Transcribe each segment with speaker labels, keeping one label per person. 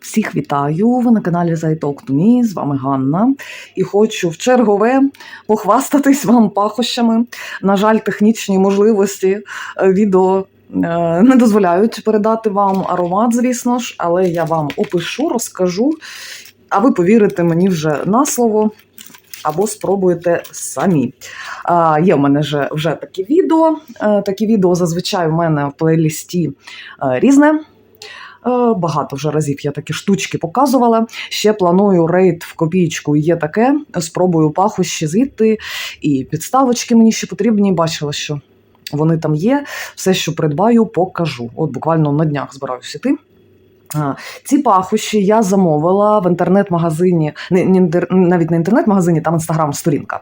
Speaker 1: Всіх вітаю! Ви на каналі to Me, з вами Ганна. І хочу в чергове похвастатись вам пахощами. На жаль, технічні можливості е, відео е, не дозволяють передати вам аромат, звісно ж, але я вам опишу, розкажу, а ви повірите мені вже на слово. Або спробуєте самі. А, є в мене вже, вже такі відео. Е, такі відео зазвичай в мене в плейлісті різне. Е, Багато вже разів я такі штучки показувала. Ще планую рейд в копійку. Є таке. Спробую пахощі звідти. І підставочки мені ще потрібні. Бачила, що вони там є. Все, що придбаю, покажу. От буквально на днях збираюся йти. Ці пахощі я замовила в інтернет-магазині, не, не, інтер- навіть не інтернет-магазині, там інстаграм-сторінка.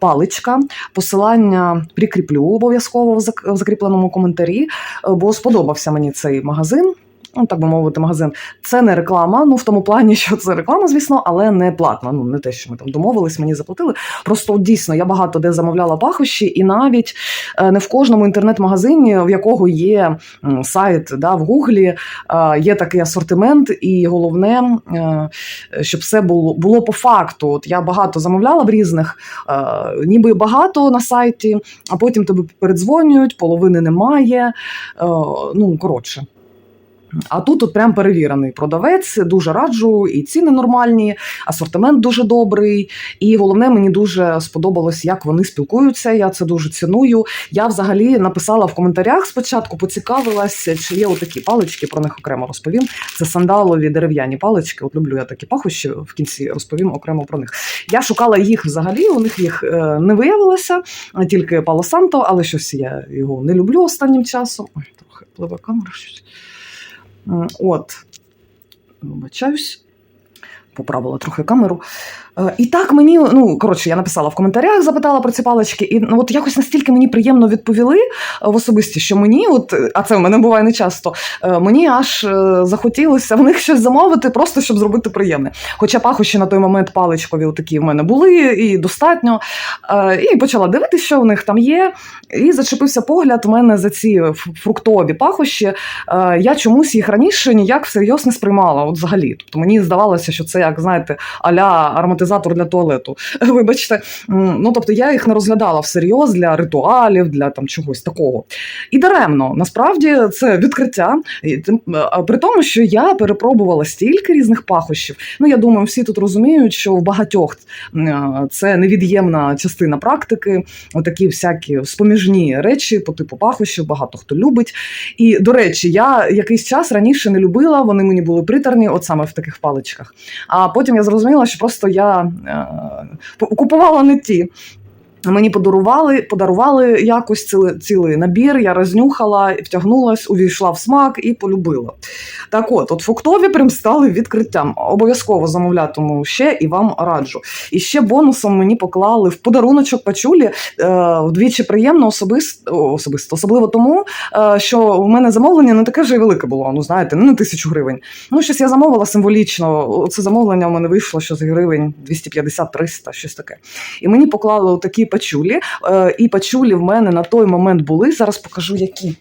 Speaker 1: Паличка. Посилання прикріплю обов'язково в зак- закріпленому коментарі, е, бо сподобався мені цей магазин. Ну, так би мовити, магазин. Це не реклама, ну в тому плані, що це реклама, звісно, але не платна. Ну не те, що ми там домовились, мені заплатили. Просто дійсно я багато де замовляла пахощі, і навіть е, не в кожному інтернет-магазині, в якого є сайт да, в Гуглі, е, є такий асортимент, і головне, е, щоб все було було по факту. От я багато замовляла в різних, ніби багато на сайті, а потім тебе передзвонюють, половини немає. Ну коротше. А тут от прям перевірений продавець, дуже раджу, і ціни нормальні, асортимент дуже добрий. І головне, мені дуже сподобалось, як вони спілкуються. Я це дуже ціную. Я взагалі написала в коментарях спочатку, поцікавилася, чи є отакі палички, про них окремо розповім. Це сандалові дерев'яні палички. От люблю я такі пахощі, в кінці розповім окремо про них. Я шукала їх взагалі, у них їх е, не виявилося, а тільки Пало Санто, але щось я його не люблю останнім часом. Ой, трохи пливе камера щось. От, вибачаюсь, поправила трохи камеру. Е, І так мені, ну коротше, я написала в коментарях, запитала про ці палички, і ну, от якось настільки мені приємно відповіли е, в особисті, що мені, от, е, а це в мене буває не часто, мені аж захотілося в них щось замовити, просто щоб зробити приємне. Хоча пахощі на той момент паличкові такі в мене були, і достатньо. І почала дивитися, що в них там є. І зачепився погляд у мене за ці фруктові пахощі. Я чомусь їх раніше ніяк всерйоз не сприймала. От взагалі. Тобто мені здавалося, що це як знаєте, аля ароматизатор для туалету. Вибачте, ну тобто я їх не розглядала всерйоз для ритуалів, для там чогось такого. І даремно, насправді це відкриття. А При тому, що я перепробувала стільки різних пахощів. Ну я думаю, всі тут розуміють, що в багатьох це невід'ємна частина практики. Отакі всякі споміжні речі по типу пахощів, багато хто любить. І до речі, я якийсь час раніше не любила, вони мені були притерні, от саме в таких паличках. А потім я зрозуміла, що просто я е, купувала не ті. Мені подарували, подарували якось цілий, цілий набір, я рознюхала, втягнулась, увійшла в смак і полюбила. Так от, от фруктові прям стали відкриттям. Обов'язково замовлятиму ще і вам раджу. І ще бонусом мені поклали в подаруночок пачулі е, вдвічі приємно особисто, особисто, особливо тому, е, що в мене замовлення не таке вже й велике було. Ну знаєте, не на тисячу гривень. Ну, щось я замовила символічно. Це замовлення в мене вийшло що з гривень 250-300, щось таке. І мені поклали такі пачулі. Е, і пачулі в мене на той момент були. Зараз покажу, які.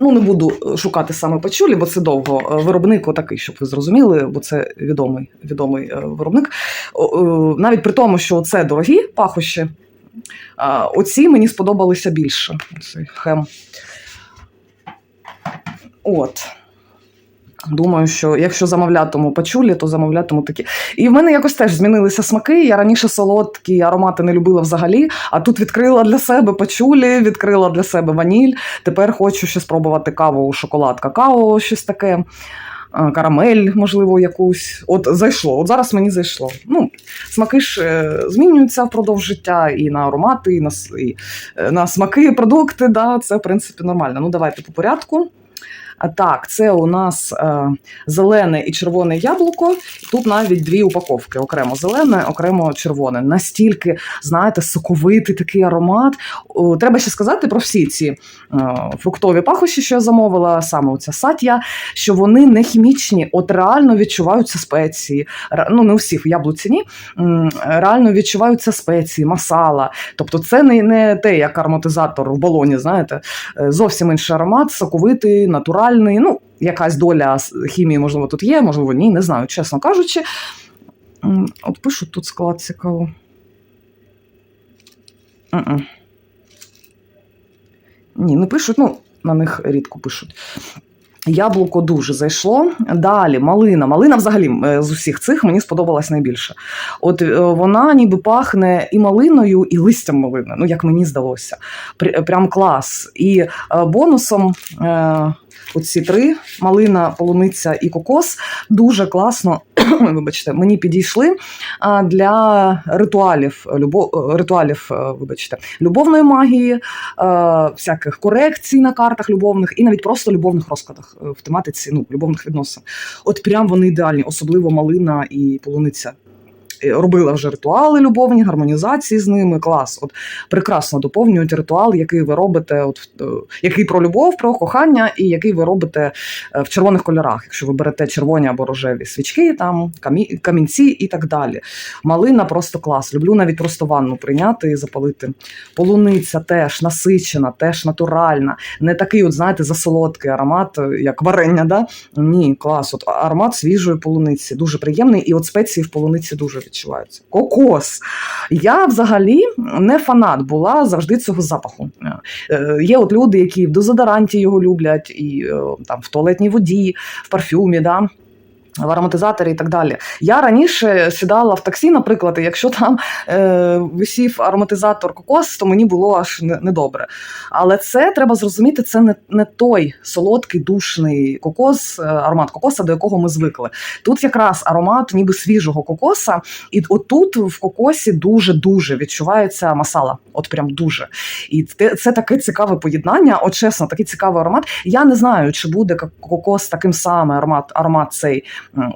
Speaker 1: Ну, не буду е, шукати саме пачулі, бо це довго. Е, Виробник отакий, щоб ви зрозуміли, бо це відомий, відомий виробник. Навіть при тому, що це дорогі пахощі, оці мені сподобалися більше. Цей хем. От. Думаю, що якщо замовлятиму пачулі, то замовлятиму такі. І в мене якось теж змінилися смаки. Я раніше солодкі аромати не любила взагалі, а тут відкрила для себе пачулі, відкрила для себе ваніль. Тепер хочу ще спробувати каву, шоколад, какао, щось таке. Карамель, можливо, якусь. От зайшло. От зараз мені зайшло. Ну, смаки ж е, змінюються впродовж життя і на аромати, і на, і, е, на смаки, продукти. Да, це, в принципі, нормально. Ну, давайте по порядку. Так, це у нас е, зелене і червоне яблуко. Тут навіть дві упаковки: окремо зелене, окремо червоне. Настільки, знаєте, соковитий такий аромат. Треба ще сказати про всі ці е, фруктові пахощі, що я замовила, саме оця сатія, що вони не хімічні, от реально відчуваються спеції. Ну, не у всіх яблуці ні. Реально відчуваються спеції, масала. Тобто, це не, не те, як ароматизатор в балоні, знаєте, Е, зовсім інший аромат, соковитий, натуральний. Ну, якась доля хімії, можливо, тут є, можливо, ні, не знаю, чесно кажучи. От пишуть тут склад цікаво. Ні, не пишуть, ну, на них рідко пишуть. Яблуко дуже зайшло. Далі малина. Малина взагалі е, з усіх цих мені сподобалась найбільше. От е, вона ніби пахне і малиною, і листям малини, ну як мені здалося. Пр- Прям клас. І е, бонусом оці три: малина, полуниця і кокос дуже класно. Вибачте, мені підійшли для ритуалів, любов, ритуалів, е, вибачте, любовної магії, е, всяких корекцій на картах любовних і навіть просто любовних розкладах е, в тематиці ну, любовних відносин. От прям вони ідеальні, особливо малина і полуниця. Е, Робила вже ритуали любовні, гармонізації з ними. Клас. От прекрасно доповнюють ритуал, який ви робите, от е, який про любов, про кохання, і який ви робите е, в червоних кольорах, якщо ви берете червоні або рожеві свічки, там камі... камінці і так далі. Малина просто клас. Люблю навіть просто ванну прийняти і запалити. Полуниця теж насичена, теж натуральна. Не такий, от знаєте, засолодкий аромат, як варення. Да? Ні, клас. От аромат свіжої полуниці. Дуже приємний, і от спеції в полуниці дуже відчуваються. Кокос. Я взагалі не фанат була завжди цього запаху. Е, Є от люди, які в дезодоранті його люблять, і е, там в туалетній воді, в парфюмі. Да? В ароматизаторі і так далі. Я раніше сідала в таксі, наприклад, і якщо там е, висів ароматизатор кокос, то мені було аж недобре. Але це треба зрозуміти, це не, не той солодкий душний кокос, е, аромат кокоса, до якого ми звикли. Тут якраз аромат ніби свіжого кокоса, і отут в кокосі дуже дуже відчувається масала. От прям дуже. І це, таке цікаве поєднання. От чесно, такий цікавий аромат. Я не знаю, чи буде кокос таким самим аромат, аромат цей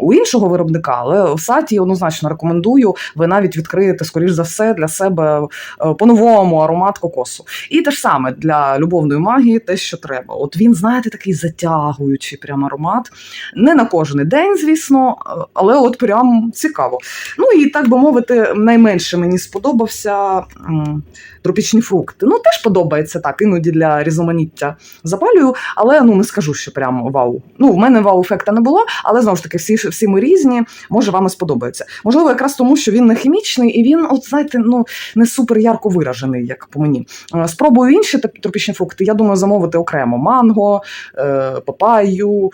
Speaker 1: у іншого виробника, але в саті однозначно рекомендую. Ви навіть відкриєте, скоріш за все, для себе е, по-новому аромат кокосу. І те ж саме для любовної магії, те, що треба. От він, знаєте, такий затягуючий прям аромат. Не на кожен день, звісно, е, але от прям цікаво. Ну і так би мовити, найменше мені сподобався тропічні фрукти. Ну, теж подобається так, іноді для різноманіття запалюю, але ну не скажу, що прям вау. Ну, в мене вау-ефекта не було, але знову ж таки, всі, всі ми різні, може, вам і сподобається. Можливо, якраз тому, що він не хімічний і він, от знаєте, ну не супер ярко виражений, як по мені. Е, Спробую інші тропічні фрукти. Я думаю, замовити окремо манго, е, папаю,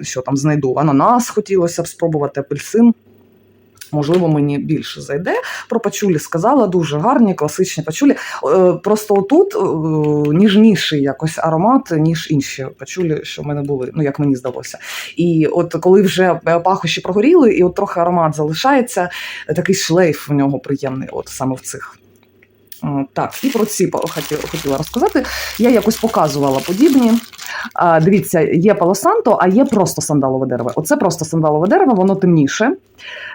Speaker 1: е, що там знайду, ананас хотілося б спробувати, апельсин. Можливо, мені більше зайде. Про пачулі сказала, дуже гарні, класичні пачулі. Е, Просто отут е, ніжніший якось аромат, ніж інші пачулі, що в мене були, ну як мені здалося. І от коли вже пахощі прогоріли, і от трохи аромат залишається, такий шлейф в нього приємний, от саме в цих. Е, Так, і про ці хотіла розказати. Я якось показувала подібні. Дивіться, є палосанто, а є просто сандалове дерево. Оце просто сандалове дерево, воно темніше.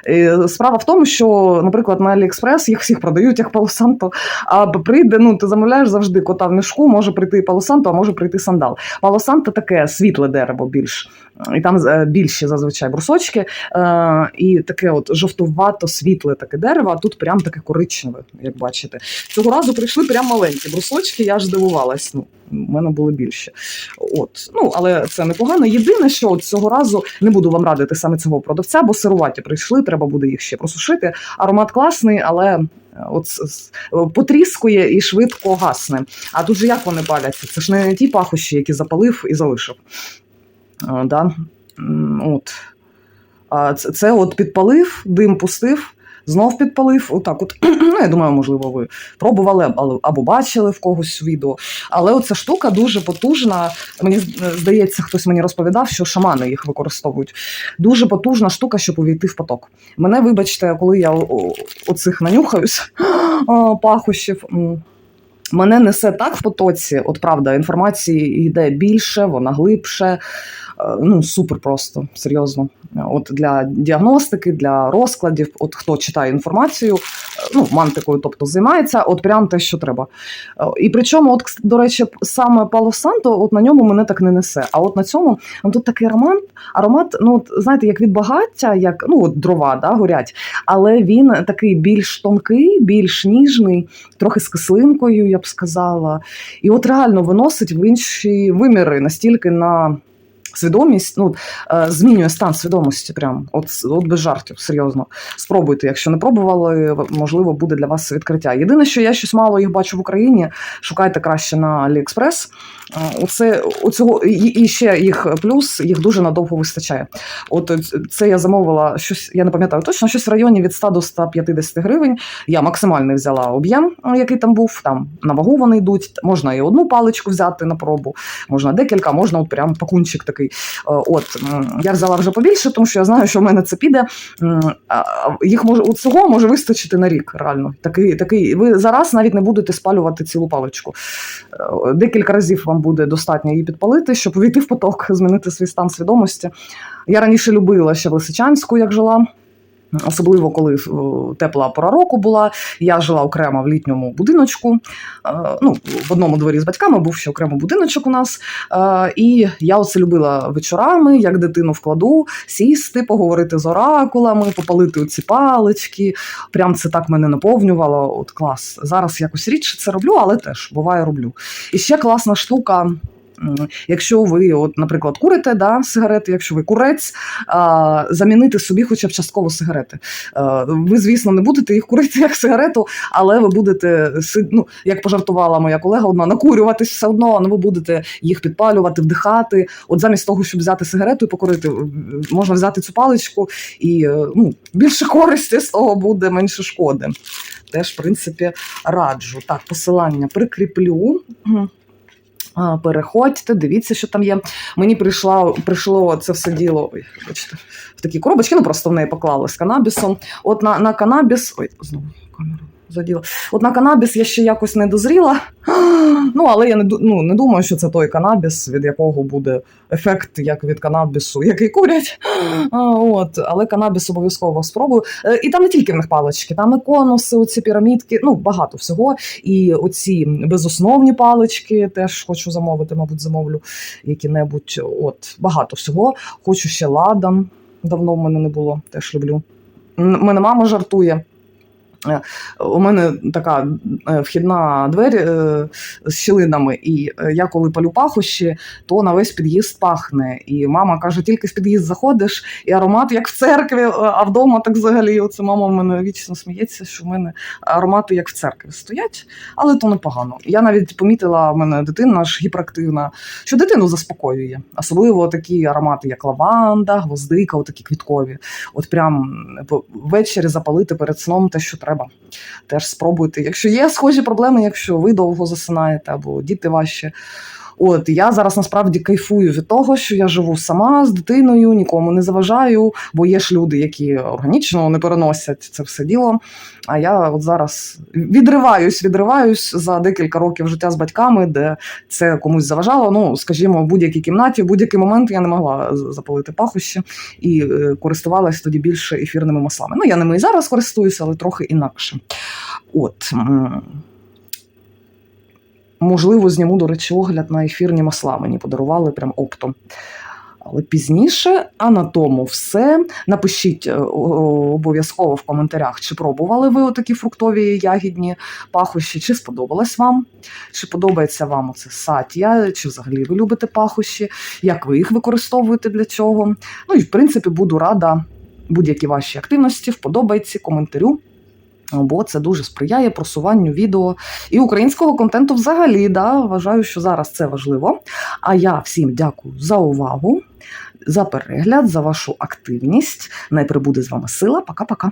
Speaker 1: Е, Справа в тому, що, наприклад, на Аліекспрес їх всіх продають як палосанто. А прийде, ну ти замовляєш завжди кота в мішку, може прийти палосанто, а може прийти сандал. Палосанто таке світле дерево більш. І там е, більші зазвичай брусочки, е, і таке от жовтувато-світле таке дерево, а тут прям таке коричневе, як бачите. Цього разу прийшли прям маленькі брусочки, я ж здивувалась. Ну, у мене були більше. От. Ну, але це непогано. Єдине, що от цього разу не буду вам радити саме цього продавця, бо сируваті прийшли, треба буде їх ще просушити. Аромат класний, але е, от потріскує і швидко гасне. А тут же як вони паляться? Це ж не ті пахощі, які запалив і залишив. А, да? От. Це, от підпалив, дим пустив, знов підпалив. Отак, от ну я думаю, можливо, ви пробували або, бачили в когось відео. Але оця штука дуже потужна. Мені здається, хтось мені розповідав, що шамани їх використовують. Дуже потужна штука, щоб увійти в поток. Мене, вибачте, коли я оцих нанюхаюсь пахощів. Мене несе так в потоці, от правда, інформації йде більше, вона глибше. Е, Ну, супер просто, серйозно. От для діагностики, для розкладів, от хто читає інформацію, ну, мантикою, тобто займається, от прям те, що треба. І причому, от, до речі, саме Пало Санто, от на ньому мене так не несе. А от на цьому ну, тут такий аромат, аромат, ну от, знаєте, як від багаття, як ну от дрова да, горять, але він такий більш тонкий, більш ніжний, трохи з кислинкою, я б сказала. І от реально виносить в інші виміри настільки на. Свідомість ну е, змінює стан свідомості. Прям от, от без жартів, серйозно. Спробуйте. Якщо не пробували, можливо, буде для вас відкриття. Єдине, що я щось мало їх бачу в Україні. Шукайте краще на AliExpress. Е, Оце оцього і, і ще їх плюс, їх дуже надовго вистачає. От це я замовила щось, я не пам'ятаю точно, щось в районі від 100 до 150 гривень. Я максимальний взяла об'єм, е, який там був. Там на вагу вони йдуть. Можна і одну паличку взяти на пробу, можна декілька, можна от прям пакунчик такий. Е, От я взяла вже побільше, тому що я знаю, що в мене це піде. Їх може у цього може вистачити на рік. Реально, такий, такий. Ви зараз навіть не будете спалювати цілу паличку. Е, Декілька разів вам буде достатньо її підпалити, щоб увійти в поток, змінити свій стан свідомості. Я раніше любила ще в Лисичанську, як жила. Особливо коли е, тепла пора року була, я жила окремо в літньому будиночку. Е, Ну, в одному дворі з батьками був ще окремо будиночок у нас. Е, І я оце любила вечорами, як дитину вкладу, сісти, поговорити з оракулами, попалити оці палички. Прям це так мене наповнювало. От клас. Зараз якось рідше це роблю, але теж буває роблю. І ще класна штука. М, Якщо ви, от, наприклад, курите да, сигарети, якщо ви курець, а, замінити собі хоча б частково сигарети. Е, Ви, звісно, не будете їх курити як сигарету, але ви будете, ну, як пожартувала моя колега одна, накурюватись все одно, але ви будете їх підпалювати, вдихати. От замість того, щоб взяти сигарету і покурити, е, можна взяти цю паличку і е, ну, більше користі з того буде, менше шкоди. Теж, в принципі, раджу. Так, посилання прикріплю. Переходьте, дивіться, що там є. Мені прийшла, прийшло це все діло ой, бачите, в такі коробочки, ну просто в неї поклали з канабісом. От на, на канабіс. Ой, знову камеру заділа. От на канабіс я ще якось не дозріла. Ну, але я не, ну, не думаю, що це той канабіс, від якого буде ефект, як від канабісу, який курять. От, але канабіс обов'язково спробую. Е, І там не тільки в них палички, там і конуси, оці пірамідки, ну багато всього. І оці безосновні палички теж хочу замовити, мабуть, замовлю які-небудь. От багато всього. Хочу ще ладан. Давно в мене не було, теж люблю. Мене мама жартує. Е, У мене така е, вхідна двері е, з щілинами, і я коли палю пахощі, то на весь під'їзд пахне. І мама каже: тільки в під'їзд заходиш, і аромат як в церкві, а вдома так взагалі. Оце мама в мене вічно сміється, що в мене аромати як в церкві стоять, але то непогано. Я навіть помітила, в мене дитина ж гіперактивна, що дитину заспокоює. Особливо такі аромати, як лаванда, гвоздика, отакі квіткові. От прям ввечері запалити перед сном те, що треба. Теж спробуйте. Якщо є схожі проблеми, якщо ви довго засинаєте або діти ваші. От я зараз насправді кайфую від того, що я живу сама з дитиною, нікому не заважаю, бо є ж люди, які органічно не переносять це все діло. А я от зараз відриваюсь, відриваюсь за декілька років життя з батьками, де це комусь заважало. Ну, скажімо, в будь-якій кімнаті, в будь-який момент я не могла запалити пахощі і е, користувалась тоді більше ефірними маслами. Ну, я ними і зараз користуюся, але трохи інакше. От. Можливо, зніму, до речі, огляд на ефірні масла. Мені подарували прям оптом. Але пізніше, а на тому все. Напишіть е, обов'язково в коментарях, чи пробували ви отакі фруктові ягідні пахощі, чи сподобалось вам, чи подобається вам оце сатія, чи взагалі ви любите пахощі, як ви їх використовуєте для чого. Ну і в принципі буду рада будь-які ваші активності, вподобайці, коментарю. Бо це дуже сприяє просуванню відео і українського контенту взагалі. Да? Вважаю, що зараз це важливо. А я всім дякую за увагу, за перегляд, за вашу активність. Най прибуде з вами сила. Пока-пока.